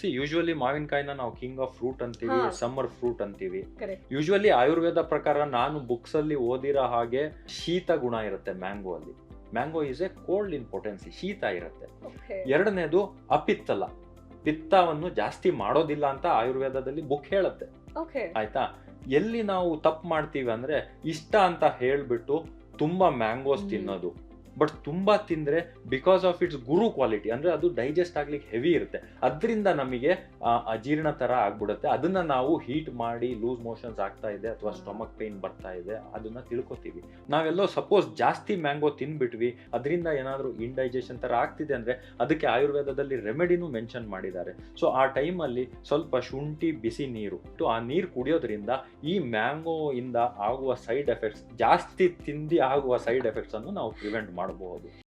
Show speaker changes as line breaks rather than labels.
C usually ಮಾವಿನಕಾಯಿನ ನಾವು king of fruit ಅಂತೀವಿ ಸಮ್ಮರ್ ಫ್ರೂಟ್ ಅಂತೀವಿ. ಯೂಶ್ವಲಿ ಆಯುರ್ವೇದ ಪ್ರಕಾರ ನಾನು ಬುಕ್ಸ್ ಅಲ್ಲಿ ಓದಿರೋ ಹಾಗೆ ಶೀತ ಗುಣ ಇರುತ್ತೆ ಮ್ಯಾಂಗೋ ಅಲ್ಲಿ. Mango is a cold in potency ಶೀತ ಇರುತ್ತೆ. ಎರಡನೇದು ಅಪಿತ್ತಲ. ಪಿತ್ತವನ್ನು ಜಾಸ್ತಿ ಮಾಡೋದಿಲ್ಲ ಅಂತ ಆಯುರ್ವೇದದಲ್ಲಿ ಬುಕ್ ಹೇಳುತ್ತೆ. ಆಯ್ತಾ? ಎಲ್ಲಿ ನಾವು ತಪ್ಪು ಮಾಡ್ತೀವಿ ಅಂದ್ರೆ ಇಷ್ಟ ಅಂತ ಹೇಳ್ಬಿಟ್ಟು ತುಂಬಾ ಮ್ಯಾಂಗೋಸ್ ತಿನ್ನೋದು. ಬಟ್ ತುಂಬಾ ತಿಂದ್ರೆ ಬಿಕಾಸ್ ಆಫ್ ಇಟ್ಸ್ ಗುರು ಕ್ವಾಲಿಟಿ ಅಂದ್ರೆ ಅದು ಡೈಜೆಸ್ಟ್ ಆಗ್ಲಿಕ್ಕೆ ಹೆವಿ ಇರುತ್ತೆ. ಅದರಿಂದ ನಮಗೆ ಅಜೀರ್ಣ ತರ ಆಗ್ಬಿಡುತ್ತೆ. ಅದನ್ನ ನಾವು ಹೀಟ್ ಮಾಡಿ ಲೂಸ್ ಮೋಷನ್ಸ್ ಆಗ್ತಾ ಇದೆ ಅಥವಾ ಸ್ಟೊಮಕ್ ಪೇನ್ ಬರ್ತಾ ಇದೆ, ಅದನ್ನ ತಿಳ್ಕೊತೀವಿ. ನಾವೆಲ್ಲೋ ಸಪೋಸ್ ಜಾಸ್ತಿ ಮ್ಯಾಂಗೋ ತಿನ್ಬಿಟ್ವಿ, ಅದರಿಂದ ಏನಾದರೂ ಇಂಡೈಜೆಷನ್ ಥರ ಆಗ್ತಿದೆ ಅಂದ್ರೆ ಅದಕ್ಕೆ ಆಯುರ್ವೇದದಲ್ಲಿ ರೆಮಿಡಿನೂ ಮೆನ್ಷನ್ ಮಾಡಿದ್ದಾರೆ. ಸೊ ಆ ಟೈಮಲ್ಲಿ ಸ್ವಲ್ಪ ಶುಂಠಿ, ಬಿಸಿ ನೀರು. ಆ ನೀರು ಕುಡಿಯೋದ್ರಿಂದ ಈ ಮ್ಯಾಂಗೋ ಇಂದ ಆಗುವ ಸೈಡ್ ಎಫೆಕ್ಟ್ಸ್ ಜಾಸ್ತಿ ತಿಂದಿ ಆಗುವ ಸೈಡ್ ಎಫೆಕ್ಟ್ಸ್ ಅನ್ನು ನಾವು ಪ್ರಿವೆಂಟ್ Marlboro. Né?